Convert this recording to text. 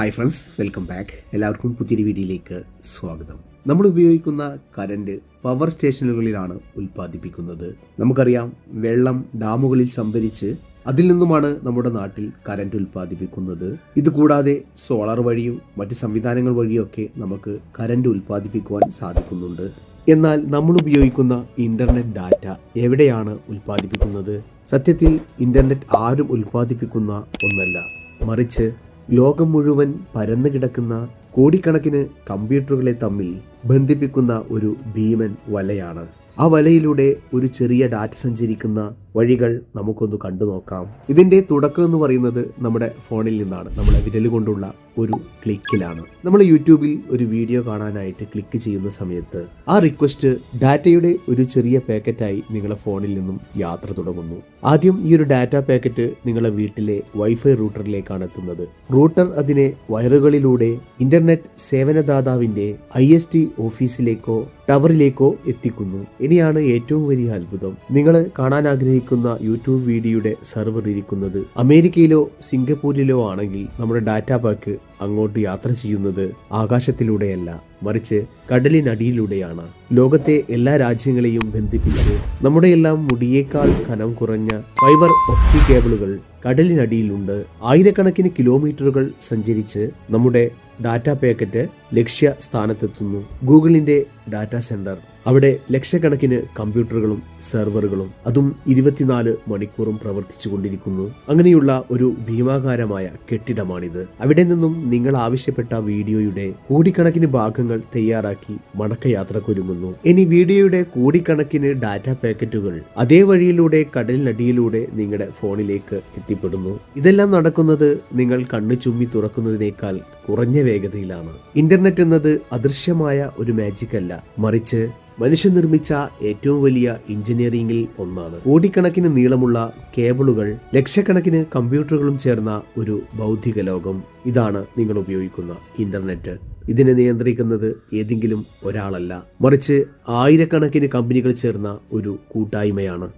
Hi friends welcome back എല്ലാവർക്കും പുതിയൊരു വീഡിയോയിലേക്ക് സ്വാഗതം. നമ്മൾ ഉപയോഗിക്കുന്ന കരണ്ട് പവർ സ്റ്റേഷനുകളിലാണ് ഉൽപ്പാദിപ്പിക്കുന്നത്. നമുക്കറിയാം വെള്ളം ഡാമുകളിൽ സംഭരിച്ച് അതിൽ നിന്നുമാണ് നമ്മുടെ നാട്ടിൽ കറണ്ട് ഉൽപ്പാദിപ്പിക്കുന്നത്. ഇതുകൂടാതെ സോളാർ വഴിയും മറ്റ് സംവിധാനങ്ങൾ വഴിയൊക്കെ നമുക്ക് കറണ്ട് ഉൽപ്പാദിപ്പിക്കുവാൻ സാധിക്കുന്നുണ്ട്. എന്നാൽ നമ്മൾ ഉപയോഗിക്കുന്ന ഇന്റർനെറ്റ് ഡാറ്റ എവിടെയാണ് ഉൽപ്പാദിപ്പിക്കുന്നത്? സത്യത്തിൽ ഇന്റർനെറ്റ് ആരും ഉൽപ്പാദിപ്പിക്കുന്ന ഒന്നല്ല. മറിച്ച് ലോകം മുഴുവൻ പരന്നു കിടക്കുന്ന കോടിക്കണക്കിന് കമ്പ്യൂട്ടറുകളെ തമ്മിൽ ബന്ധിപ്പിക്കുന്ന ഒരു ഭീമൻ വലയാണ്. ആ വലയിലൂടെ ഒരു ചെറിയ ഡാറ്റ സഞ്ചരിക്കുന്ന വഴികൾ നമുക്കൊന്ന് കണ്ടു നോക്കാം. ഇതിന്റെ തുടക്കം എന്ന് പറയുന്നത് നമ്മുടെ ഫോണിൽ നിന്നാണ്. നമ്മുടെ വിരൽ കൊണ്ടുള്ള ഒരു ക്ലിക്കിലാണ്. നമ്മൾ യൂട്യൂബിൽ ഒരു വീഡിയോ കാണാനായിട്ട് ക്ലിക്ക് ചെയ്യുന്ന സമയത്ത് ആ റിക്വസ്റ്റ് ഡാറ്റയുടെ ഒരു ചെറിയ പാക്കറ്റായി നിങ്ങളുടെ ഫോണിൽ നിന്നും യാത്ര തുടങ്ങുന്നു. ആദ്യം ഈ ഒരു ഡാറ്റ പാക്കറ്റ് നിങ്ങളുടെ വീട്ടിലെ വൈഫൈ റൂട്ടറിലേക്കാണ് എത്തുന്നത്. റൂട്ടർ അതിനെ വയറുകളിലൂടെ ഇന്റർനെറ്റ് സേവനദാതാവിന്റെ ഐ എസ് ടി ഓഫീസിലേക്കോ ടവറിലേക്കോ എത്തിക്കുന്നു. ഇനിയാണ് ഏറ്റവും വലിയ അത്ഭുതം. നിങ്ങൾ കാണാൻ ആഗ്രഹിക്കുന്ന യൂട്യൂബ് വീഡിയോയുടെ സെർവർ ഇരിക്കുന്നത് അമേരിക്കയിലോ സിംഗപ്പൂരിലോ ആണെങ്കിൽ നമ്മുടെ ഡാറ്റ പാക്ക് അങ്ങോട്ട് യാത്ര ചെയ്യുന്നത് ആകാശത്തിലൂടെയല്ല മറിച്ച് കടലിനടിയിലൂടെയാണ്. ലോകത്തെ എല്ലാ രാജ്യങ്ങളെയും ബന്ധിപ്പിച്ച് നമ്മുടെ എല്ലാം മുടിയേക്കാൾ കനം കുറഞ്ഞ ഫൈബർ ഒപ്റ്റി കേബിളുകൾ കടലിനടിയിലുണ്ട്. ആയിരക്കണക്കിന് കിലോമീറ്ററുകൾ സഞ്ചരിച്ച് നമ്മുടെ ഡാറ്റ പാക്കറ്റ് ലക്ഷ്യ സ്ഥാനത്തെത്തുന്നു ഗൂഗിളിന്റെ ഡാറ്റാ സെന്റർ. അവിടെ ലക്ഷക്കണക്കിന് കമ്പ്യൂട്ടറുകളും സെർവറുകളും അതും ഇരുപത്തിനാല് മണിക്കൂറും പ്രവർത്തിച്ചു കൊണ്ടിരിക്കുന്നു അങ്ങനെയുള്ള ഒരു ഭീമാകാരമായ കെട്ടിടമാണിത്. അവിടെ നിന്നും നിങ്ങൾ ആവശ്യപ്പെട്ട വീഡിയോയുടെ കോടിക്കണക്കിന് ഭാഗങ്ങൾ തയ്യാറാക്കി മടക്കയാത്രക്കൊരുങ്ങുന്നു. ഇനി വീഡിയോയുടെ കോടിക്കണക്കിന് ഡാറ്റ പാക്കറ്റുകൾ അതേ വഴിയിലൂടെ കടലിനടിയിലൂടെ നിങ്ങളുടെ ഫോണിലേക്ക് എത്തിപ്പെടുന്നു. ഇതെല്ലാം നടക്കുന്നത് നിങ്ങൾ കണ്ണു ചുമ്മി തുറക്കുന്നതിനേക്കാൾ കുറഞ്ഞ വേഗതയിലാണ്. ഇന്റർനെറ്റ് എന്നത് അദൃശ്യമായ ഒരു മാജിക് അല്ല. മറിച്ച് മനുഷ്യൻ നിർമ്മിച്ച ഏറ്റവും വലിയ എഞ്ചിനീയറിംഗിൽ ഒന്നാണ്. കോടിക്കണക്കിന് നീളമുള്ള കേബിളുകൾ ലക്ഷക്കണക്കിന് കമ്പ്യൂട്ടറുകളും ചേർന്ന ഒരു ഭൗതിക ലോകം ഇതാണ് നിങ്ങൾ ഉപയോഗിക്കുന്ന ഇന്റർനെറ്റ്. ഇതിനെ നിയന്ത്രിക്കുന്നത് ഏതെങ്കിലും ഒരാളല്ല. മറിച്ച് ആയിരക്കണക്കിന് കമ്പനികൾ ചേർന്ന ഒരു കൂട്ടായ്മയാണ്.